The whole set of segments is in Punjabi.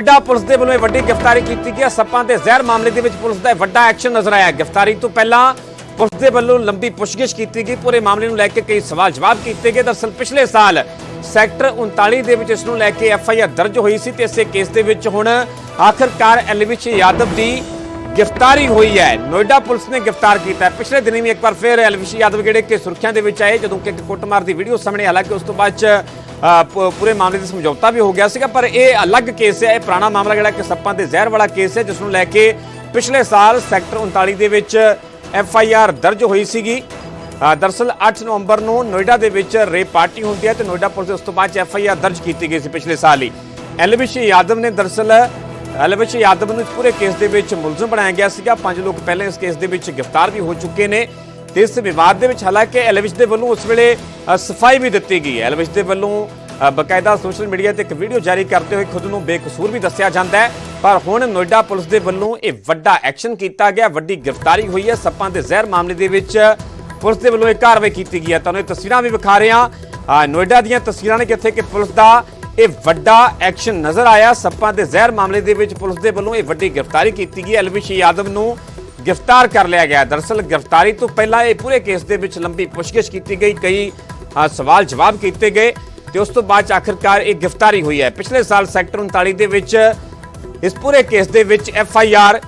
ਨੋਇਡਾ ਪੁਲਿਸ ਦੇ ਵੱਲੋਂ ਇਹ ਵੱਡੀ ਗ੍ਰਿਫਤਾਰੀ ਕੀਤੀ ਗਈ ਸੱਪਾਂ ਦੇ ਜ਼ਹਿਰ ਮਾਮਲੇ ਦੇ ਵਿੱਚ ਪੁਲਿਸ ਦਾ ਵੱਡਾ ਐਕਸ਼ਨ ਨਜ਼ਰ ਆਇਆ ਗ੍ਰਿਫਤਾਰੀ ਤੋਂ ਪਹਿਲਾਂ ਪੁਲਿਸ ਦੇ ਵੱਲੋਂ ਲੰਬੀ ਪੁੱਛਗਿੱਛ ਕੀਤੀ ਗਈ। ਪੂਰੇ ਮਾਮਲੇ ਨੂੰ ਲੈ ਕੇ ਕਈ ਸਵਾਲ ਜਵਾਬ ਕੀਤੇ ਗਏ। ਦਰਅਸਲ ਪਿਛਲੇ ਸਾਲ ਸੈਕਟਰ 39 ਦੇ ਵਿੱਚ ਇਸ ਨੂੰ ਲੈ ਕੇ ਐਫ ਆਈ ਆਰ ਦਰਜ ਹੋਈ ਸੀ ਤੇ ਇਸੇ ਕੇਸ ਦੇ ਵਿੱਚ ਹੁਣ ਆਖਰਕਾਰ ਐਲਵਿਸ਼ ਯਾਦਵ ਦੀ ਗ੍ਰਿਫਤਾਰੀ ਹੋਈ ਹੈ। ਨੋਇਡਾ ਪੁਲਿਸ ਨੇ ਗ੍ਰਿਫਤਾਰ ਕੀਤਾ ਪਿਛਲੇ ਦਿਨੀ ਵੀ ਇੱਕ ਵਾਰ ਫਿਰ ਐਲਵਿਸ਼ ਯਾਦਵ ਜਿਹੜੇ ਕਿ ਸੁਰੱਖਿਆ ਦੇ ਵਿੱਚ ਆਏ, ਜਦੋਂ ਕਿ ਇੱਕ ਕੁੱਟਮਾਰ ਦੀ ਵੀਡੀਓ ਸਾਹਮਣੇ ਹਾਲਾਂਕਿ ਉਸ ਤੋਂ ਬਾਅਦ ਪੂਰੇ ਮਾਮਲੇ ਦਾ ਸਮਝੌਤਾ ਵੀ ਹੋ ਗਿਆ ਸੀਗਾ ਪਰ ਇਹ ਅਲੱਗ ਕੇਸ ਹੈ ਇਹ ਪੁਰਾਣਾ ਮਾਮਲਾ ਜਿਹੜਾ ਕਿ ਸੱਪਾਂ ਦੇ ਜ਼ਹਿਰ ਵਾਲਾ ਕੇਸ ਹੈ ਜਿਸ ਨੂੰ ਲੈ ਕੇ ਪਿਛਲੇ ਸਾਲ ਸੈਕਟਰ 39 ਦੇ ਵਿੱਚ ਐਫ ਆਈ ਆਰ ਦਰਜ ਹੋਈ ਸੀਗੀ। ਅ, ਦਰਅਸਲ 8 ਨਵੰਬਰ ਨੂੰ ਨੋਇਡਾ ਦੇ ਵਿੱਚ ਰੇਪ ਪਾਰਟੀ ਹੁੰਦੀ ਹੈ ਤੇ ਨੋਇਡਾ ਪੁਲਿਸ ਉਸ ਤੋਂ ਬਾਅਦ ਐਫ ਆਈ ਆਰ ਦਰਜ ਕੀਤੀ ਗਈ ਸੀ ਪਿਛਲੇ ਸਾਲ ਹੀ। ਐਲਵਿਸ਼ ਯਾਦਵ ਨੇ ਦਰਅਸਲ ਐਲਵਿਸ਼ ਯਾਦਵ ਨੂੰ ਪੂਰੇ ਕੇਸ ਦੇ ਵਿੱਚ ਮੁਲਜ਼ਮ ਬਣਾਇਆ ਗਿਆ ਸੀਗਾ। ਪੰਜ ਲੋਕ ਪਹਿਲਾਂ ਇਸ ਕੇਸ ਦੇ ਵਿੱਚ ਗ੍ਰਿਫਤਾਰ ਵੀ ਹੋ ਚੁੱਕੇ ਨੇ। ਤੇ ਇਸ ਵਿਵਾਦ ਦੇ ਵਿੱਚ, ਹਾਲਾਂਕਿ ਐਲਵਿਸ਼ ਦੇ ਵੱਲੋਂ ਉਸ ਵੇਲੇ ਸਫ਼ਾਈ ਵੀ ਦਿੱਤੀ ਗਈ ਹੈ। ਐਲਵਿਸ਼ ਦੇ ਵੱਲੋਂ ਬਕਾਇਦਾ ਸੋਸ਼ਲ ਮੀਡੀਆ ਤੇ ਇੱਕ ਵੀਡੀਓ ਜਾਰੀ ਕਰਦੇ ਹੋਏ ਖੁਦ ਨੂੰ ਬੇਕਸੂਰ ਵੀ ਦੱਸਿਆ ਜਾਂਦਾ ਹੈ। ਪਰ ਹੁਣ ਨੋਇਡਾ ਪੁਲਿਸ ਦੇ ਵੱਲੋਂ ਇਹ ਵੱਡਾ ਐਕਸ਼ਨ ਕੀਤਾ ਗਿਆ, ਵੱਡੀ ਗ੍ਰਿਫਤਾਰੀ ਹੋਈ ਹੈ। ਸੱਪਾਂ ਦੇ ਜ਼ਹਿਰ ਮਾਮਲੇ ਦੇ ਵਿੱਚ ਪੁਲਿਸ ਦੇ ਵੱਲੋਂ ਇਹ ਕਾਰਵਾਈ ਕੀਤੀ ਗਈ ਹੈ। ਤੁਹਾਨੂੰ ਇਹ ਤਸਵੀਰਾਂ ਵੀ ਵਿਖਾ ਰਹੇ ਹਾਂ। ਨੋਇਡਾ ਦੀਆਂ ਤਸਵੀਰਾਂ ਨੇ ਜਿੱਥੇ ਕਿ ਪੁਲਿਸ ਦਾ ਇਹ ਵੱਡਾ ਐਕਸ਼ਨ ਨਜ਼ਰ ਆਇਆ। ਸੱਪਾਂ ਦੇ ਜ਼ਹਿਰ ਮਾਮਲੇ ਦੇ ਵਿੱਚ ਪੁਲਿਸ ਦੇ ਵੱਲੋਂ ਇਹ ਵੱਡੀ ਗ੍ਰਿਫਤਾਰੀ ਕੀਤੀ ਗਈ ਐਲਵਿਸ਼ ਯਾਦਵ ਨੂੰ ਗ੍ਰਿਫਤਾਰ ਕਰ ਲਿਆ ਗਿਆ। ਹੈ। ਦਰਅਸਲ ਗ੍ਰਿਫਤਾਰੀ ਤੋਂ ਪਹਿਲਾਂ ਇਹ ਪੂਰੇ ਕੇਸ ਦੇ ਵਿੱਚ ਲੰਬੀ ਪੁੱਛਗਿੱਛ ਕੀਤੀ ਗਈ, ਕਈ ਸਵਾਲ ਜਵਾਬ ਕੀਤੇ ਗਏ ਤੇ ਉਸ ਤੋਂ ਬਾਅਦ 'ਚ ਆਖਿਰਕਾਰ ਇਹ ਗ੍ਰਿਫਤਾਰੀ ਹੋਈ ਹੈ। ਪਿਛਲੇ ਸਾਲ ਸੈਕਟਰ 39 ਦੇ ਵਿੱਚ ਇਸ ਪੂਰੇ ਕੇਸ ਦੇ ਵਿੱਚ ਐਫ ਆਈ ਆਰ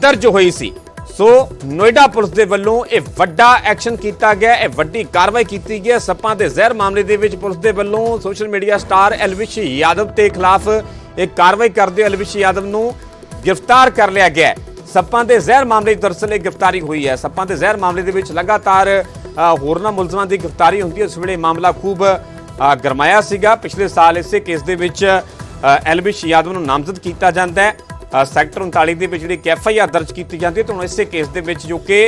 ਦਰਜ ਹੋਈ ਸੀ। ਸੋ ਨੋਇਡਾ ਪੁਲਿਸ ਦੇ ਵੱਲੋਂ ਇਹ ਵੱਡਾ ਐਕਸ਼ਨ ਕੀਤਾ ਗਿਆ, ਇਹ ਵੱਡੀ ਕਾਰਵਾਈ ਕੀਤੀ ਗਈ ਹੈ। ਸੱਪਾਂ ਦੇ ਜ਼ਹਿਰ ਮਾਮਲੇ ਦੇ ਵਿੱਚ ਪੁਲਿਸ ਦੇ ਵੱਲੋਂ social media star Elvish Yadav ਦੇ ਖਿਲਾਫ ਇਹ ਕਾਰਵਾਈ ਕਰਦੇ ਹੋਏ ਐਲਵਿਸ਼ ਯਾਦਵ ਨੂੰ ਗ੍ਰਿਫਤਾਰ ਕਰ ਲਿਆ ਗਿਆ ਸੱਪਾਂ ਦੇ ਜ਼ਹਿਰ ਮਾਮਲੇ 'ਚ ਦਰਅਸਲ ਇਹ ਗ੍ਰਿਫਤਾਰੀ ਹੋਈ ਹੈ। ਸੱਪਾਂ ਦੇ ਜ਼ਹਿਰ ਮਾਮਲੇ ਦੇ ਵਿੱਚ ਲਗਾਤਾਰ ਹੋਰਨਾਂ ਮੁਲਜ਼ਮਾਂ ਦੀ ਗ੍ਰਿਫਤਾਰੀ ਹੁੰਦੀ ਹੈ। ਉਸ ਵੇਲੇ ਮਾਮਲਾ ਖੂਬ ਗਰਮਾਇਆ ਸੀਗਾ। ਪਿਛਲੇ ਸਾਲ ਇਸੇ ਕੇਸ ਦੇ ਵਿੱਚ ਅ, ਐਲਵਿਸ਼ ਯਾਦਵ ਨੂੰ ਨਾਮਜ਼ਦ ਕੀਤਾ ਜਾਂਦਾ ਹੈ। ਸੈਕਟਰ 39 ਦੇ ਵਿੱਚ ਜਿਹੜੀ ਐਫ ਆਈ ਆਰ ਦਰਜ ਕੀਤੀ ਜਾਂਦੀ ਹੈ ਤਾਂ ਹੁਣ ਇਸੇ ਕੇਸ ਦੇ ਵਿੱਚ ਜੋ ਕਿ